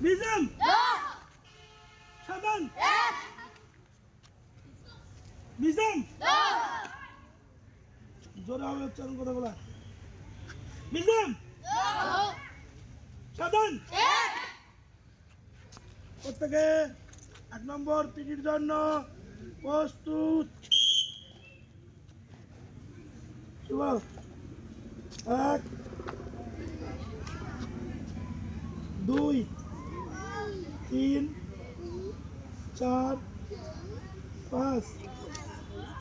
নিজাম সাধন নিজাম জোরে হবে উচ্চারণ কথা বলা নিজাম সাধন প্রত্যেকে এক নম্বর পিটির জন্য প্রস্তুত এক দুই তিন, চার, পাঁচ,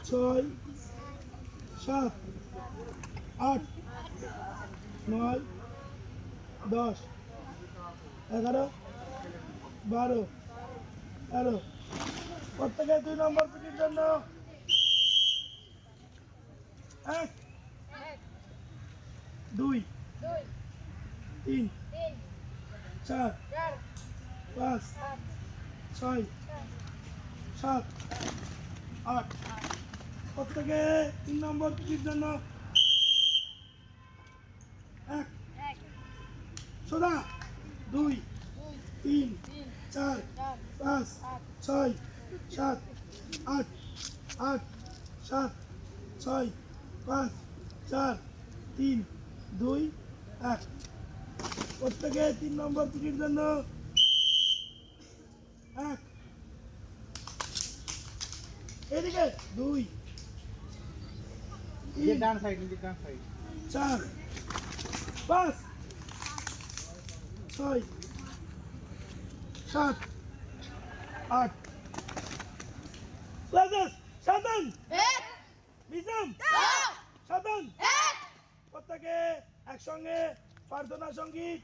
ছয়, সাত, আট, নয়, দশ, এগারো, বারো, তেরো। প্রত্যেকে দুই নম্বর পিটির জন্য এক, দুই, তিন, চার পাঁচ, ছয়, সাত, আট। প্রত্যেকে তিন নম্বর পিটির জন্য এক সোদা দুই, তিন, চার, পাঁচ, ছয়, সাত, আট আট, সাত, ছয়, পাঁচ, চার, তিন, দুই, এক। প্রত্যেকে তিন নম্বর পিটির জন্য এক এদিকে দুই ডান সাইড নিজের ডান সাইড চার পাঁচ ছয় সাত আট। রাজেশ সাধন নিজাম। সাধন প্রত্যেকে একসঙ্গে প্রার্থনা সংগীত